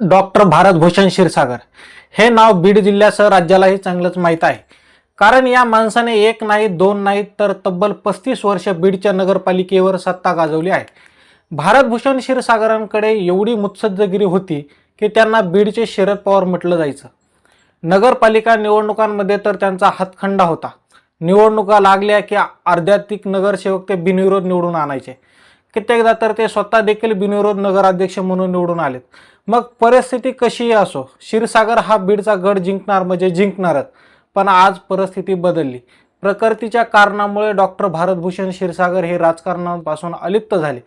Doctor Bharat Bhushan Kshirsagar. हे नाव बीड जिल्ह्यासह राज्यालाही चांगलंच माहीत आहे. कारण या माणसाने एक नाही दोन नाही तर तब्बल पस्तीस वर्ष बीडच्या नगरपालिकेवर सत्ता गाजवली आहे. भारतभूषण क्षीरसागरांकडे एवढी मुत्सद्दगिरी होती की त्यांना बीडचे शरद पवार म्हटलं जायचं. नगरपालिका निवडणुकांमध्ये तर त्यांचा हातखंडा होता. निवडणुका लागल्या की आध्यात्मिक नगरसेवक ते बिनविरोध निवडून आणायचे. कित्येकदा तर ते स्वतः देखील बिनविरोध नगराध्यक्ष म्हणून निवडून आलेत. मग परिस्थिती कशीही असो क्षीरसागर हा बीडचा गड जिंकणार म्हणजे जिंकणारच. पण आज परिस्थिती बदलली. प्रकृतीच्या कारणामुळे डॉक्टर भारतभूषण क्षीरसागर हे राजकारणापासून अलिप्त झाले.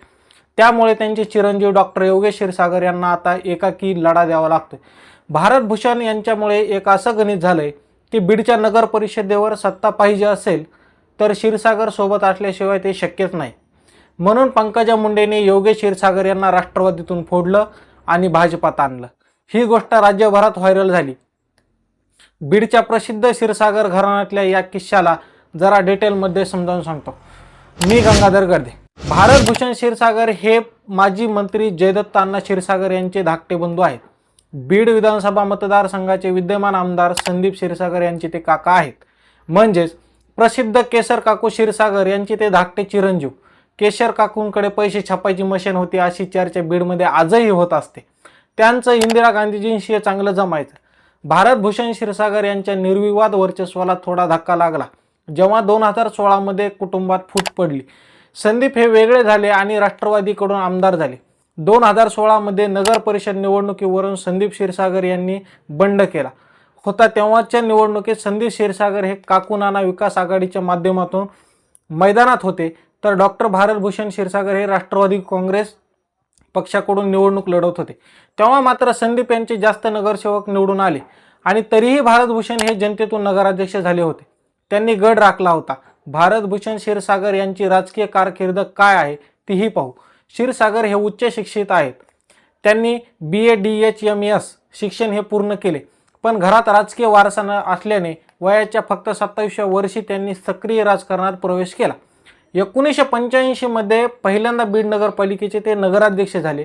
त्यामुळे त्यांचे चिरंजीव डॉक्टर योगेश क्षीरसागर यांना आता एकाकी लढा द्यावा लागतोय. भारतभूषण यांच्यामुळे एक असं गणित झालंय की बीडच्या नगर परिषदेवर सत्ता पाहिजे असेल तर क्षीरसागर सोबत असल्याशिवाय ते शक्यच नाही. म्हणून पंकजा मुंडेने योगेश क्षीरसागर यांना राष्ट्रवादीतून फोडलं. आणि भाजपात आणलं. ही गोष्ट राज्यभरात व्हायरल झाली. बीडच्या प्रसिद्ध क्षीरसागर घराण्यातल्या या किस्साला जरा डिटेलमध्ये समजावून सांगतो. मी गंगाधर गर्दे. भारतभूषण क्षीरसागर हे माजी मंत्री जयदत्त अण्णा क्षीरसागर यांचे धाकटे बंधू आहेत. बीड विधानसभा मतदारसंघाचे विद्यमान आमदार संदीप क्षीरसागर यांचे ते काका आहेत. म्हणजेच प्रसिद्ध केसर काकू क्षीरसागर यांचे ते धाकटे चिरंजीव. केशर काकूंकडे पैसे छापायची मशीन होती अशी चर्चा बीडमध्ये आजही होत असते. त्यांचं इंदिरा गांधीजींशी चांगलं जमायचं. भारतभूषण क्षीरसागर यांच्या निर्विवाद वर्चस्वाला थोडा धक्का लागला. जेव्हा दोन हजार सोळामध्ये कुटुंबात फूट पडली. संदीप हे वेगळे झाले आणि राष्ट्रवादीकडून आमदार झाले. दोन हजार सोळामध्ये नगर परिषद निवडणुकीवरून संदीप क्षीरसागर यांनी बंड केला होता. तेव्हाच्या निवडणुकीत संदीप क्षीरसागर हे काकू नाना विकास आघाडीच्या माध्यमातून मैदानात होते. तर डॉक्टर भारतभूषण क्षीरसागर हे राष्ट्रवादी काँग्रेस पक्षाकडून निवडणूक लढवत होते. तेव्हा मात्र संदीप यांचे जास्त नगरसेवक निवडून आले आणि तरीही भारतभूषण हे जनतेतून नगराध्यक्ष झाले होते. त्यांनी गड राखला होता. भारतभूषण क्षीरसागर यांची राजकीय कारकीर्द काय आहे तीही पाहू. क्षीरसागर हे उच्च शिक्षित आहेत. त्यांनी B A D H M S शिक्षण हे पूर्ण केले. पण घरात राजकीय वारसा न असल्याने वयाच्या फक्त सत्तावीसव्या वर्षी त्यांनी सक्रिय राजकारणात प्रवेश केला. एकोणीसशे पंच्याऐंशीमध्ये पहिल्यांदा बीड नगरपालिकेचे ते नगराध्यक्ष झाले.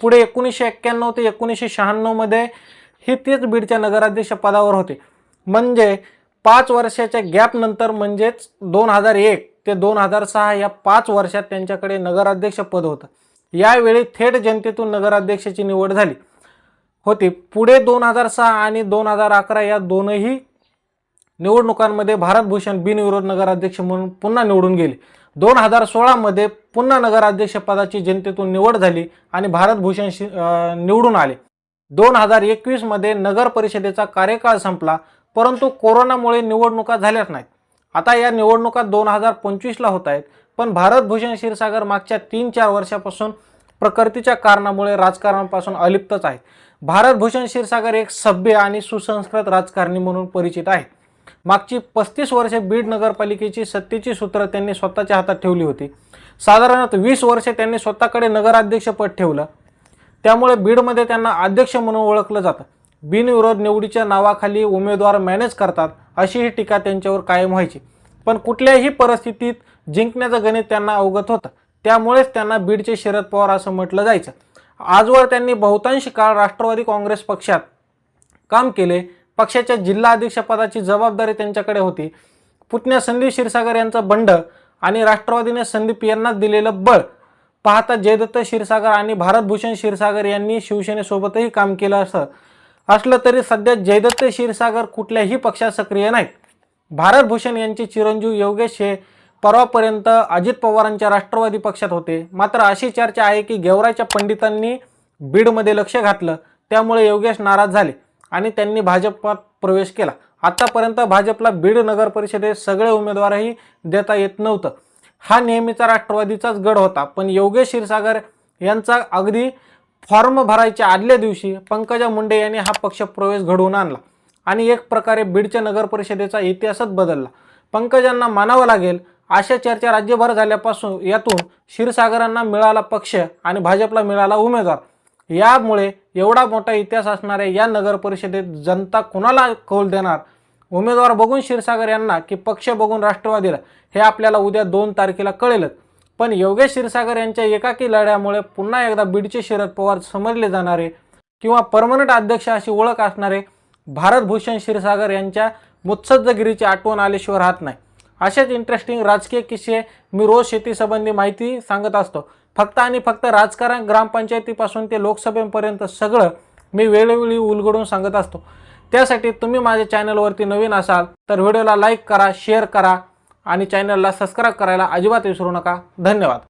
पुढे एकोणीसशे एक्क्याण्णव ते एकोणीसशे शहाण्णवमध्ये हे तेच बीडच्या नगराध्यक्ष पदावर होते. म्हणजे पाच वर्षाच्या गॅपनंतर म्हणजेच दोन हजार एक ते दोन हजार सहा या पाच वर्षात त्यांच्याकडे नगराध्यक्ष पद होतं. यावेळी थेट जनतेतून नगराध्यक्षाची निवड झाली. होती. पुढे दोन हजार सहा आणि दोन हजार अकरा या दोनही निवडणुकांमध्ये भारतभूषण बिनविरोध नगराध्यक्ष म्हणून पुन्हा निवडून गेले. दोन हजार सोळामध्ये पुन्हा नगराध्यक्षपदाची जनतेतून निवड झाली आणि भारतभूषण निवडून आले. दोन हजार एकवीसमध्ये नगर परिषदेचा कार्यकाळ संपला परंतु कोरोनामुळे निवडणुका झाल्याच नाहीत. आता या निवडणुका दोन हजार पंचवीसला होत आहेत पण भारतभूषण क्षीरसागर मागच्या तीन चार वर्षापासून प्रकृतीच्या कारणामुळे राजकारणापासून अलिप्तच आहेत. भारतभूषण क्षीरसागर एक सभ्य आणि सुसंस्कृत राजकारणी म्हणून परिचित आहे मागची पस्तीस वर्षे बीड नगरपालिकेची सत्तेची सूत्र त्यांनी स्वतःच्या हातात ठेवली होती. साधारणतः वीस वर्षे त्यांनी स्वतःकडे नगराध्यक्षपद ठेवलं. त्यामुळे बीडमध्ये त्यांना अध्यक्ष म्हणून ओळखलं जातं. बिनविरोध निवडीच्या नावाखाली उमेदवार मॅनेज करतात अशी ही टीका त्यांच्यावर कायम व्हायची. पण कुठल्याही परिस्थितीत जिंकण्याचं गणित त्यांना अवगत होतं. त्यामुळेच त्यांना बीडचे शरद पवार असं म्हटलं जायचं. आजवर त्यांनी बहुतांश काळ राष्ट्रवादी काँग्रेस पक्षात काम केले. पक्षाच्या जिल्हा अध्यक्षपदाची जबाबदारी त्यांच्याकडे होती. पुतण्या संदीप क्षीरसागर यांचं बंड आणि राष्ट्रवादीने संदीप यांनाच दिलेलं बळ पाहता जयदत्त क्षीरसागर आणि भारतभूषण क्षीरसागर यांनी शिवसेनेसोबतही काम केलं असं. असलं तरी सध्या जयदत्त क्षीरसागर कुठल्याही पक्षात सक्रिय नाहीत. भारतभूषण यांचे चिरंजीव योगेश हे परवापर्यंत अजित पवारांच्या राष्ट्रवादी पक्षात होते. मात्र अशी चर्चा आहे की गेवराच्या पंडितांनी बीडमध्ये लक्ष घातलं. त्यामुळे योगेश नाराज झाले. आणि त्यांनी भाजपात प्रवेश केला. आतापर्यंत भाजपला बीड नगर परिषदेत सगळे उमेदवारही देता येत नव्हतं. हा नेहमीचा राष्ट्रवादीचाच गड होता. पण योगेश क्षीरसागर यांचा अगदी फॉर्म भरायच्या आदल्या दिवशी पंकजा मुंडे यांनी हा पक्ष प्रवेश घडवून आणला आणि एक प्रकारे बीडच्या नगर परिषदेचा इतिहासच बदलला. पंकजांना मानावं लागेल अशा चर्चा राज्यभर झाल्यापासून यातून क्षीरसागरांना मिळाला पक्ष आणि भाजपला मिळाला उमेदवार. यामुळे एवढा मोठा इतिहास असणाऱ्या या नगर परिषदेत जनता कुणाला कौल देणार? उमेदवार बघून क्षीरसागर यांना की पक्ष बघून राष्ट्रवादीला? हे आपल्याला उद्या दोन तारखेला कळेलच. पण योगेश क्षीरसागर यांच्या एकाकी लढ्यामुळे पुन्हा एकदा बीडचे शरद पवार समजले जाणारे किंवा परमनंट अध्यक्ष अशी ओळख असणारे भारतभूषण क्षीरसागर यांच्या मुत्सद्दगिरीची आठवण आल्याशिवाय राहत नाही. असेच इंटरेस्टिंग राजकीय किस्से मी रोज शेतीसंबंधी माहिती सांगत असतो. फक्त आणि फक्त राजकारण ग्रामपंचायतीपासून ते लोकसभेपर्यंत सगळं मी वेळोवेळी उलगडून सांगत असतो. त्यासाठी तुम्ही माझ्या चॅनलवरती नवीन असाल तर व्हिडिओला लाईक करा शेअर करा आणि चॅनलला सबस्क्राईब करायला अजिबात विसरू नका. धन्यवाद.